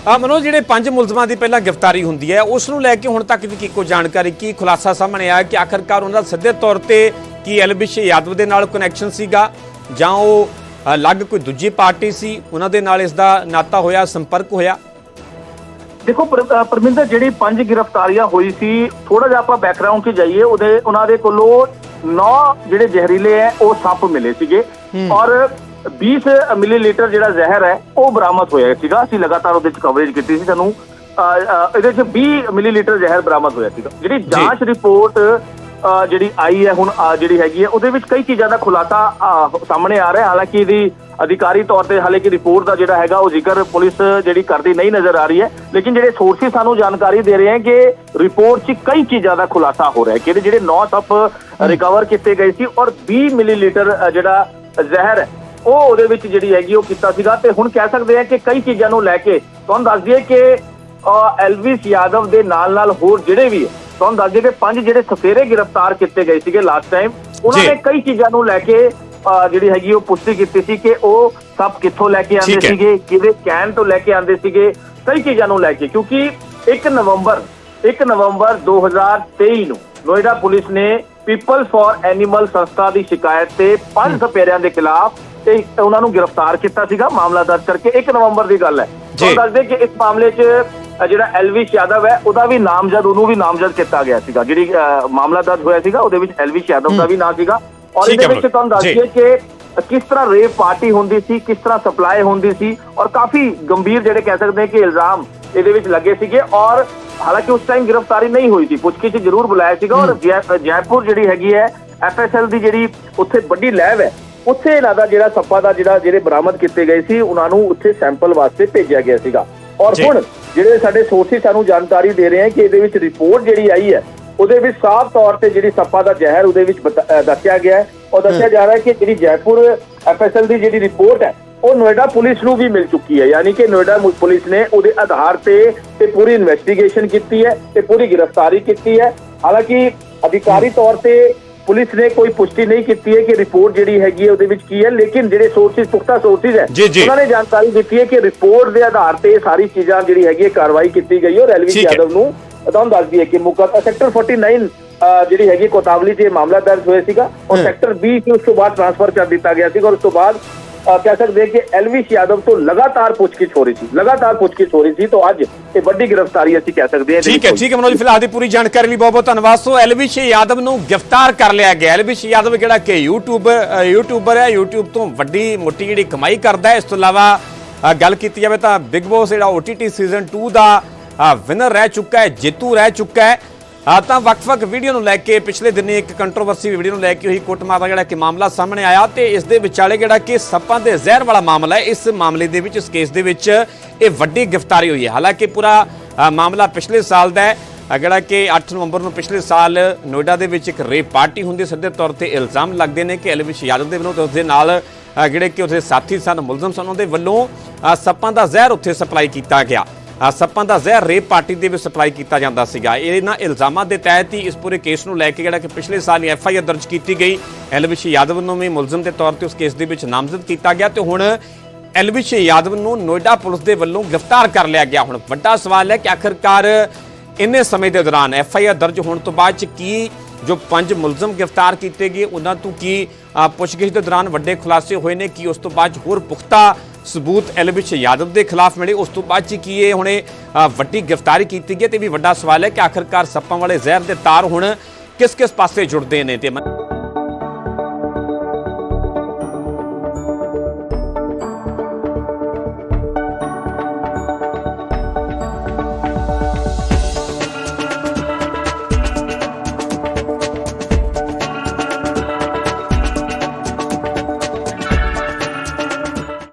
ਆ ਮਨੋਜ ਜਿਹੜੇ ਪੰਜ ਮੁਲਜ਼ਮਾਂ ਦੀ ਪਹਿਲਾਂ ਗ੍ਰਿਫਤਾਰੀ ਹੁੰਦੀ ਹੈ ਉਸ ਨੂੰ ਲੈ ਕੇ ਹੁਣ ਤੱਕ ਦੀ ਕੀ ਕੋਈ ਜਾਣਕਾਰੀ ਕੀ ਖੁਲਾਸਾ ਸਾਹਮਣੇ ਆਇਆ ਕਿ ਆਖਰਕਾਰ ਉਹਨਾਂ ਦਾ ਸਿੱਧੇ ਤੌਰ ਤੇ ਕੀ ਐਲਬਿਸ਼ ਯਾਦਵ ਦੇ ਨਾਲ ਕਨੈਕਸ਼ਨ ਸੀਗਾ ਜਾਂ ਉਹ ਅਲੱਗ ਕੋਈ ਦੂਜੀ ਪਾਰਟੀ ਸੀ ਉਹਨਾਂ ਦੇ ਨਾਲ ਇਸ ਦਾ ਨਾਤਾ ਹੋਇਆ ਸੰਪਰਕ ਹੋਇਆ? ਦੇਖੋ ਪਰਮਿੰਦਰ ਜਿਹੜੀ ਪੰਜ ਗ੍ਰਿਫਤਾਰੀਆਂ ਹੋਈ ਸੀ ਥੋੜਾ ਜਿਹਾ ਆਪਾਂ ਬੈਕਗ੍ਰਾਉਂਡ 'ਚ ਜਾਈਏ ਉਹਦੇ ਉਹਨਾਂ ਦੇ ਕੋਲੋਂ 9 ਜਿਹੜੇ ਜ਼ਹਿਰੀਲੇ ਹੈ ਉਹ ਸੱਪ ਮਿਲੇ ਸੀਗੇ। ਔਰ 20 ਮਿਲੀਲੀਟਰ ਜਿਹੜਾ ਜ਼ਹਿਰ ਹੈ ਉਹ ਬਰਾਮਦ ਹੋਇਆ ਸੀਗਾ। ਅਸੀਂ ਲਗਾਤਾਰ ਉਹਦੇ 'ਚ ਕਵਰੇਜ ਕੀਤੀ ਸੀ ਸਾਨੂੰ। ਇਹਦੇ 'ਚ 20 ਮਿਲੀਲੀਟਰ ਜ਼ਹਿਰ ਬਰਾਮਦ ਹੋਇਆ ਸੀਗਾ। ਜਿਹੜੀ ਜਾਂਚ ਰਿਪੋਰਟ ਜਿਹੜੀ ਆਈ ਹੈ ਹੁਣ ਜਿਹੜੀ ਹੈਗੀ ਹੈ ਉਹਦੇ ਵਿੱਚ ਕਈ ਚੀਜ਼ਾਂ ਦਾ ਖੁਲਾਸਾ ਸਾਹਮਣੇ ਆ ਰਿਹਾ ਹਾਲਾਂਕਿ ਇਹਦੀ ਅਧਿਕਾਰੀ ਤੌਰ ਤੇ ਹਾਲੇ ਕਿ ਰਿਪੋਰਟ ਦਾ ਜਿਹੜਾ ਹੈਗਾ ਉਹ ਜ਼ਿਕਰ ਪੁਲਿਸ ਜਿਹੜੀ ਕਰਦੀ ਨਹੀਂ ਨਜ਼ਰ ਆ ਰਹੀ ਹੈ। ਲੇਕਿਨ ਜਿਹੜੇ ਸੋਰਸਿਸ ਸਾਨੂੰ ਜਾਣਕਾਰੀ ਦੇ ਰਹੇ ਹਨ ਕਿ ਰਿਪੋਰਟ 'ਚ ਕਈ ਚੀਜ਼ਾਂ ਦਾ ਖੁਲਾਸਾ ਹੋ ਰਿਹਾ ਹੈ ਕਿ ਜਿਹੜੇ 9 ਸੱਪ ਰਿਕਵਰ ਕੀਤੇ ਗਏ ਸੀ ਔਰ 20 ਮਿਲੀਲੀਟਰ ਜਿਹੜਾ ਜ਼ਹਿਰ ਹੈ ਉਹ ਉਹਦੇ ਵਿੱਚ ਜਿਹੜੀ ਹੈਗੀ ਉਹ ਕੀਤਾ ਸੀਗਾ। ਤੇ ਹੁਣ ਕਹਿ ਸਕਦੇ ਆ ਕਿ ਕਈ ਚੀਜ਼ਾਂ ਨੂੰ ਲੈ ਕੇ ਤੁਹਾਨੂੰ ਦੱਸ ਦਈਏ ਕਿ ਅ, ਐਲਵਿਸ ਯਾਦਵ ਦੇ ਨਾਲ ਨਾਲ ਹੋਰ ਜਿਹੜੇ ਵੀ ਤੁਹਾਨੂੰ ਦੱਸ ਦਈਏ ਕਿ ਪੰਜ ਜਿਹੜੇ ਸਫੇਰੇ ਗ੍ਰਿਫਤਾਰ ਕੀਤੇ ਗਏ ਸੀਗੇ ਲਾਸਟ ਟਾਈਮ ਉਹਨਾਂ। ਨੇ ਕਈ ਚੀਜ਼ਾਂ ਨੂੰ ਲੈ ਕੇ ਜਿਹੜੀ ਹੈਗੀ ਉਹ ਪੁਸ਼ਟੀ ਕੀਤੀ ਸੀ ਕਿ ਉਹ ਸਭ ਕਿੱਥੋਂ ਲੈ ਕੇ ਆਉਂਦੇ। ਸੀਗੇ ਕਿਹਦੇ ਕੈਨ ਤੋਂ ਲੈ ਕੇ ਆਉਂਦੇ ਸੀਗੇ ਕਈ ਚੀਜ਼ਾਂ ਨੂੰ ਲੈ ਕੇ ਕਿਉਂਕਿ 1 ਨਵੰਬਰ 1 ਨਵੰਬਰ 2023 ਨੂੰ ਨੋਇਡਾ ਪੁਲਿਸ ਨੇ ਪੀਪਲ ਫॉर ਐਨੀਮਲ ਸੰਸਥਾ ਦੀ ਸ਼ਿਕਾਇਤ ਤੇ ਪੰਜ ਸਪੇਰਿਆਂ ਦੇ ਖਿਲਾਫ ਤੇ ਉਹਨਾਂ ਨੂੰ ਗ੍ਰਿਫਤਾਰ ਕੀਤਾ ਸੀਗਾ ਮਾਮਲਾ ਦਰਜ ਕਰਕੇ 1 ਨਵੰਬਰ ਦੀ ਗੱਲ ਹੈ। ਤੁਹਾਨੂੰ ਦੱਸਦੇ ਕਿ ਇਸ ਮਾਮਲੇ 'ਚ ਜਿਹੜਾ ਐਲਵਿਸ਼ ਯਾਦਵ ਹੈ ਉਹਦਾ ਵੀ ਨਾਮਜ਼ਦ ਉਹਨੂੰ ਵੀ ਨਾਮਜ਼ਦ ਕੀਤਾ ਗਿਆ ਸੀਗਾ। ਜਿਹੜੀ ਮਾਮਲਾ ਦਰਜ ਹੋਇਆ ਸੀਗਾ ਉਹਦੇ ਵਿੱਚ ਐਲਵਿਸ਼ ਯਾਦਵ ਦਾ ਵੀ ਨਾਂ ਸੀਗਾ। ਔਰ ਇਹਦੇ ਵਿੱਚ ਤੁਹਾਨੂੰ ਦੱਸ। ਦਈਏ ਕਿ ਕਿਸ ਤਰ੍ਹਾਂ ਰੇਪ ਪਾਰਟੀ ਹੁੰਦੀ ਸੀ ਕਿਸ ਤਰ੍ਹਾਂ ਸਪਲਾਈ ਹੁੰਦੀ ਸੀ ਔਰ ਕਾਫੀ ਗੰਭੀਰ ਜਿਹੜੇ ਕਹਿ ਸਕਦੇ ਹਾਂ ਕਿ ਇਲਜ਼ਾਮ ਇਹਦੇ ਵਿੱਚ ਲੱਗੇ ਸੀਗੇ। ਔਰ ਹਾਲਾਂਕਿ ਉਸ ਟਾਈਮ ਗ੍ਰਿਫਤਾਰੀ ਨਹੀਂ ਹੋਈ ਸੀ ਪੁੱਛਗਿੱਛ ਜ਼ਰੂਰ ਬੁਲਾਇਆ ਸੀਗਾ। ਔਰ ਜੈਪੁਰ ਜਿਹੜੀ ਹੈਗੀ ਹੈ ਐਫਐਸਐਲ ਦੀ ਜਿਹੜੀ ਉੱਥੇ ਵੱਡੀ ਲੈਬ ਹੈ ਉੱਥੇ ਇਹਨਾਂ ਦਾ ਜਿਹੜਾ ਸੱਪਾ ਦਾ ਜਿਹੜਾ ਜਿਹੜੇ ਬਰਾਮਦ ਕੀਤੇ ਗਏ ਸੀ ਉਹਨਾਂ ਨੂੰ ਉੱਥੇ ਸੈਂਪਲ ਵਾਸਤੇ ਭੇਜਿਆ ਗਿਆ ਸੀਗਾ। ਔਰ। ਹੁਣ ਜਿਹੜੇ ਸਾਡੇ ਸੋਰਸਿਸ ਸਾਨੂੰ ਜਾਣਕਾਰੀ ਦੇ ਰਹੇ ਹਨ ਕਿ ਇਹਦੇ ਵਿੱਚ ਰਿਪੋਰਟ ਜਿਹੜੀ ਆਈ ਹੈ ਉਹਦੇ ਵਿੱਚ ਸਾਫ਼ ਤੌਰ ਤੇ ਜਿਹੜੀ ਸੱਪਾ ਦਾ ਜ਼ਹਿਰ ਉਹਦੇ ਵਿੱਚ ਦੱਸਿਆ ਗਿਆ ਹੈ ਔਰ ਦੱਸਿਆ ਜਾ ਰਿਹਾ ਹੈ ਕਿ ਜਿਹੜੀ ਜੈਪੁਰ ਐਫਐਸਐਲ ਦੀ ਜਿਹੜੀ ਰਿਪੋਰਟ ਹੈ ਉਹ ਨੋਇਡਾ ਪੁਲਿਸ ਨੂੰ ਵੀ ਮਿਲ ਚੁੱਕੀ ਹੈ। ਯਾਨੀ ਕਿ ਨੋਇਡਾ ਪੁਲਿਸ ਨੇ ਉਹਦੇ ਆਧਾਰ ਤੇ ਤੇ ਪੂਰੀ ਇਨਵੈਸਟੀਗੇਸ਼ਨ ਕੀਤੀ ਹੈ ਤੇ ਪੂਰੀ ਗ੍ਰਿਫਤਾਰੀ ਕੀਤੀ ਹੈ। ਹਾਲਾਂਕਿ ਅਧਿਕਾਰੀ ਤੌਰ ਤੇ ਪੁਲਿਸ ਨੇ ਕੋਈ ਪੁਸ਼ਟੀ ਨਹੀਂ ਕੀਤੀ ਹੈ ਕਿ ਰਿਪੋਰਟ ਜਿਹੜੀ ਹੈਗੀ ਹੈ ਉਹਦੇ ਵਿੱਚ ਕੀ ਹੈ ਲੇਕਿਨ ਜਿਹੜੇ ਸੋਰਸਿਸ ਪੁਖਤਾ ਸੋਰਸਿਸ ਹੈ। ਉਹਨਾਂ ਨੇ ਜਾਣਕਾਰੀ ਦਿੱਤੀ ਹੈ ਕਿ ਰਿਪੋਰਟ ਦੇ ਆਧਾਰ ਤੇ ਸਾਰੀ ਚੀਜ਼ਾਂ ਜਿਹੜੀ ਹੈਗੀ ਹੈ ਕਾਰਵਾਈ ਕੀਤੀ ਗਈ ਹੈ ਔਰ ਐਲਵੀ। ਯਾਦਵ ਨੂੰ ਤੁਹਾਨੂੰ ਦੱਸ ਦਈਏ ਕਿ ਮੁਕੱਦਮਾ ਸੈਕਟਰ 49 ਅਹ, ਜਿਹੜੀ ਹੈਗੀ ਕੋਤਾਵਲੀ 'ਚ ਇਹ ਮਾਮਲਾ ਦਰਜ ਹੋਇਆ ਸੀਗਾ ਔਰ ਸੈਕਟਰ 20 ਚ ਉਸ ਤੋਂ ਬਾਅਦ ਟ੍ਰਾਂਸਫਰ ਕਰ ਦਿੱਤਾ ਗਿਆ ਸੀਗਾ ਔਰ ਉਸ ਤੋਂ ਬਾਅਦ ਕਹਿ ਸਕਦੇ ਕਿ ਐਲਵਿਸ਼ ਯਾਦਵ ਤੋਂ ਲਗਾਤਾਰ ਪੁੱਛਗਿੱਛ ਹੋ ਰਹੀ ਸੀ ਲਗਾਤਾਰ ਪੁੱਛਗਿੱਛ ਹੋ ਰਹੀ ਸੀ ਤਾਂ ਅੱਜ ਇਹ ਵੱਡੀ ਗ੍ਰਿਫਤਾਰੀ ਅਸੀਂ ਕਹਿ ਸਕਦੇ ਹਾਂ ਠੀਕ ਹੈ ਠੀਕ ਹੈ ਮਨੋਜ ਫਿਲਹਾਲ ਦੀ ਪੂਰੀ ਜਾਣਕਾਰੀ ਲਈ ਬਹੁਤ ਬਹੁਤ ਧੰਨਵਾਦ ਸੋ ਐਲਵਿਸ਼ ਯਾਦਵ ਨੂੰ ਗ੍ਰਿਫਤਾਰ ਕਰ ਲਿਆ ਗਿਆ ਐਲਵਿਸ਼ ਯਾਦਵ ਜਿਹੜਾ ਕਿ ਯੂਟਿਊਬਰ ਯੂਟਿਊਬਰ ਹੈ YouTube ਤੋਂ ਵੱਡੀ ਮੋਟੀ ਜਿਹੜੀ ਕਮਾਈ ਕਰਦਾ ਹੈ ਇਸ ਤੋਂ ਇਲਾਵਾ ਗੱਲ ਕੀਤੀ ਜਾਵੇ ਤਾਂ ਬਿਗ ਬੌਸ ਜਿਹੜਾ OTT ਸੀਜ਼ਨ 2 ਦਾ ਵਿਨਰ ਰਹਿ ਚੁੱਕਾ ਹੈ ਜੇਤੂ ਰਹਿ ਚੁੱਕਾ ਹੈ ਆ ਤਾਂ ਵੱਖ-ਵੱਖ ਵੀਡੀਓ ਨੂੰ ਲੈ ਕੇ ਪਿਛਲੇ ਦਿਨੀ ਇੱਕ ਕੰਟਰੋਵਰਸੀ ਵੀਡੀਓ ਨੂੰ ਲੈ ਕੇ ਹੋਈ ਕੁੱਟਮਾਰ ਦਾ ਜਿਹੜਾ ਕਿ ਮਾਮਲਾ ਸਾਹਮਣੇ ਆਇਆ ਤੇ ਇਸ ਦੇ ਵਿਚਾਲੇ ਜਿਹੜਾ ਕਿ ਸੱਪਾਂ ਦੇ ਜ਼ਹਿਰ ਵਾਲਾ ਮਾਮਲਾ ਹੈ। ਇਸ ਮਾਮਲੇ ਦੇ ਵਿੱਚ, ਇਸ ਕੇਸ ਦੇ ਵਿੱਚ ਇਹ ਵੱਡੀ ਗ੍ਰਿਫਤਾਰੀ ਹੋਈ ਹੈ। ਹਾਲਾਂਕਿ ਪੂਰਾ ਮਾਮਲਾ ਪਿਛਲੇ ਸਾਲ ਦਾ ਹੈ। ਜਿਹੜਾ ਕਿ 8 ਨਵੰਬਰ ਨੂੰ ਪਿਛਲੇ ਸਾਲ ਨੋਇਡਾ ਦੇ ਵਿੱਚ ਇੱਕ ਰੇਪ ਪਾਰਟੀ ਹੁੰਦੀ ਸਿੱਧੇ ਤੌਰ ਤੇ ਇਲਜ਼ਾਮ ਲੱਗਦੇ ਨੇ ਕਿ ਐਲਵਿਸ਼ ਯਾਦਵ ਦੇ ਵੱਲੋਂ ਤੇ ਉਸ ਦੇ ਨਾਲ ਜਿਹੜੇ ਕਿ ਉਸਦੇ ਸਾਥੀ ਸਨ, ਮੁਲਜ਼ਮ ਸਨ ਉਹਨਾਂ ਦੇ ਵੱਲੋਂ ਸੱਪਾਂ ਦਾ ਜ਼ਹਿਰ ਉੱਥੇ ਸਪਲਾਈ ਕੀਤਾ ਗਿਆ। ਸੱਪਾਂ ਦਾ ਜ਼ਹਿਰ ਰੇਪ ਪਾਰਟੀ ਦੇ ਵਿੱਚ ਸਪਲਾਈ ਕੀਤਾ ਜਾਂਦਾ ਸੀਗਾ। ਇਹਨਾਂ ਇਲਜ਼ਾਮਾਂ ਦੇ ਤਹਿਤ ਹੀ ਇਸ ਪੂਰੇ ਕੇਸ ਨੂੰ ਲੈ ਕੇ ਜਿਹੜਾ ਕਿ ਪਿਛਲੇ ਸਾਲ ਹੀ ਐਫ ਆਈ ਆਰ ਦਰਜ ਕੀਤੀ ਗਈ। ਐਲਵਿਸ਼ ਯਾਦਵ ਨੂੰ ਵੀ ਮੁਲਜ਼ਮ ਦੇ ਤੌਰ ਤੇ ਉਸ ਕੇਸ ਦੇ ਵਿੱਚ ਨਾਮਜ਼ਦ ਕੀਤਾ ਗਿਆ ਤੇ ਹੁਣ ਐਲਵਿਸ਼ ਯਾਦਵ ਨੂੰ ਨੋਇਡਾ ਪੁਲਿਸ ਦੇ ਵੱਲੋਂ ਗ੍ਰਿਫਤਾਰ ਕਰ ਲਿਆ ਗਿਆ। ਹੁਣ ਵੱਡਾ ਸਵਾਲ ਹੈ ਕਿ ਆਖਰਕਾਰ ਇੰਨੇ ਸਮੇਂ ਦੇ ਦੌਰਾਨ ਐਫ ਆਈ ਆਰ ਦਰਜ ਹੋਣ ਤੋਂ ਬਾਅਦ ਚ ਕੀ ਜੋ ਪੰਜ ਮੁਲਜ਼ਮ ਗ੍ਰਿਫਤਾਰ ਕੀਤੇ ਗਏ, ਉਹਨਾਂ ਤੋਂ ਕੀ ਪੁੱਛਗਿੱਛ ਦੇ ਦੌਰਾਨ ਵੱਡੇ ਖੁਲਾਸੇ ਹੋਏ ਨੇ, ਕੀ ਉਸ ਤੋਂ ਬਾਅਦ 'ਚ ਹੋਰ ਪੁਖਤਾ ਸਬੂਤ ਐਲਵਿਸ਼ ਯਾਦਵ ਦੇ ਖਿਲਾਫ ਮਿਲੇ। ਉਸ ਤੋਂ ਬਾਅਦ ਚ ਕੀ ਇਹ ਹੁਣੇ ਅ, ਵੱਡੀ ਗ੍ਰਿਫਤਾਰੀ ਕੀਤੀ ਗਈ ਤੇ ਵੀ ਵੱਡਾ ਸਵਾਲ ਹੈ ਕਿ ਆਖਰਕਾਰ ਸੱਪਾਂ ਵਾਲੇ ਜ਼ਹਿਰ ਦੇ ਤਾਰ ਹੁਣ ਕਿਸ ਕਿਸ ਪਾਸੇ ਜੁੜਦੇ ਨੇ ਤੇ